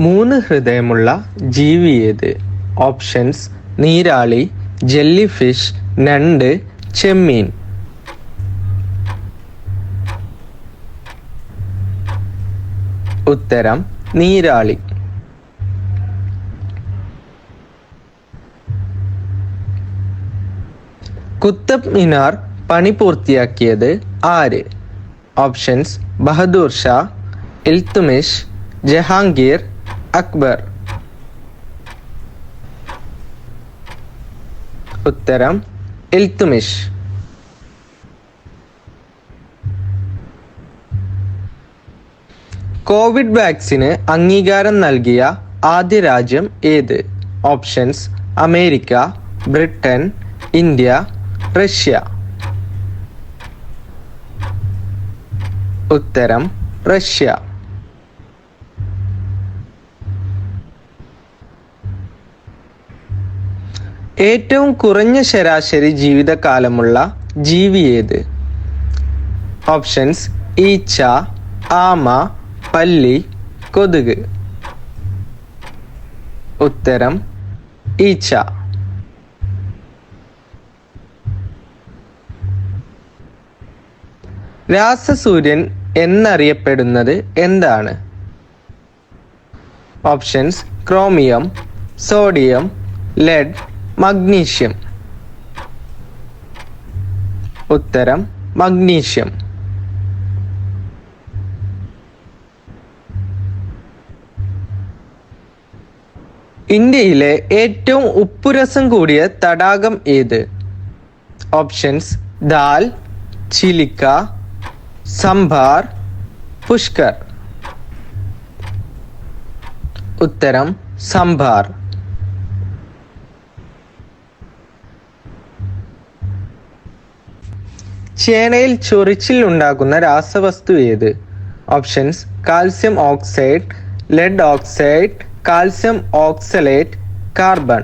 മൂന്ന് ഹൃദയമുള്ള ജീവി ഏത്? ഓപ്ഷൻസ് നീരാളി ജെല്ലി ഫിഷ് ഞണ്ട് ചെമ്മീൻ. ഉത്തരം നീരാളി. കുത്തബ് മിനാർ പണി പൂർത്തിയാക്കിയത് ആര്? ഓപ്ഷൻസ് ബഹദൂർ ഷാ ഇൽത്തുമിഷ് ജഹാംഗീർ അക്ബർ. ഉത്തരം ഇൽത്തുമിഷ്. കോവിഡ് വാക്സിന് അംഗീകാരം നൽകിയ ആദ്യ രാജ്യം ഏത്? Options America Britain India Russia. ഉത്തരം റഷ്യ. ഏറ്റവും കുറഞ്ഞ ശരാശരി ജീവിതകാലമുള്ള ജീവി ഏത്? ഓപ്ഷൻസ് ഈച്ച ആമ പല്ലി കൊതുക്. ഉത്തരം ഈച്ച. രാസസൂര്യൻ എന്നറിയപ്പെടുന്നത് എന്താണ്? Options chromium sodium lead magnesium. ഉത്തരം മഗ്നീഷ്യം. ഇന്ത്യയിലെ ഏറ്റവും ഉപ്പുരസം കൂടിയ തടാകം ഏത്? ഓപ്ഷൻസ് ദാൽ ചിലിക്ക സംഭാർ പുഷ്കർ. ഉത്തരം സംഭാർ. ചേനയിൽ ചൊറിച്ചിൽ ഉണ്ടാക്കുന്ന രാസവസ്തു ഏത്? Options calcium oxide lead oxide calcium oxalate carbon.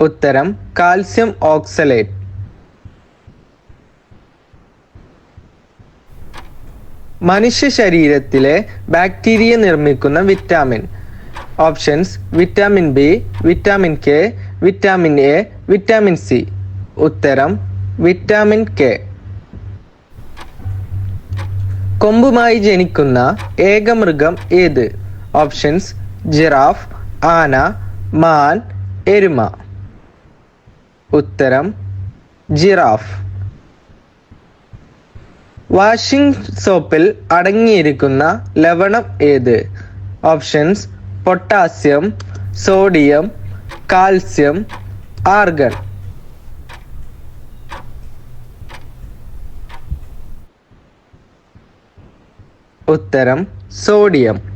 ഉത്തരം കാൽസ്യം ഓക്സലേറ്റ്. മനുഷ്യ ശരീരത്തിലെ ബാക്ടീരിയ നിർമ്മിക്കുന്ന vitamin. Options vitamin B vitamin K vitamin A vitamin C ഉത്തരം വിറ്റാമിൻ കെ കൊമ്പുമായി ജനിക്കുന്ന ഏക മൃഗം ഏത്? ഓപ്ഷൻസ് ജിറാഫ് ആന മാൻ എരുമ. ഉത്തരം ജിറാഫ് വാഷിംഗ് സോപ്പിൽ അടങ്ങിയിരിക്കുന്ന ലവണം ഏത്? Options potassium sodium calcium argon. ഉത്തരം സോഡിയം.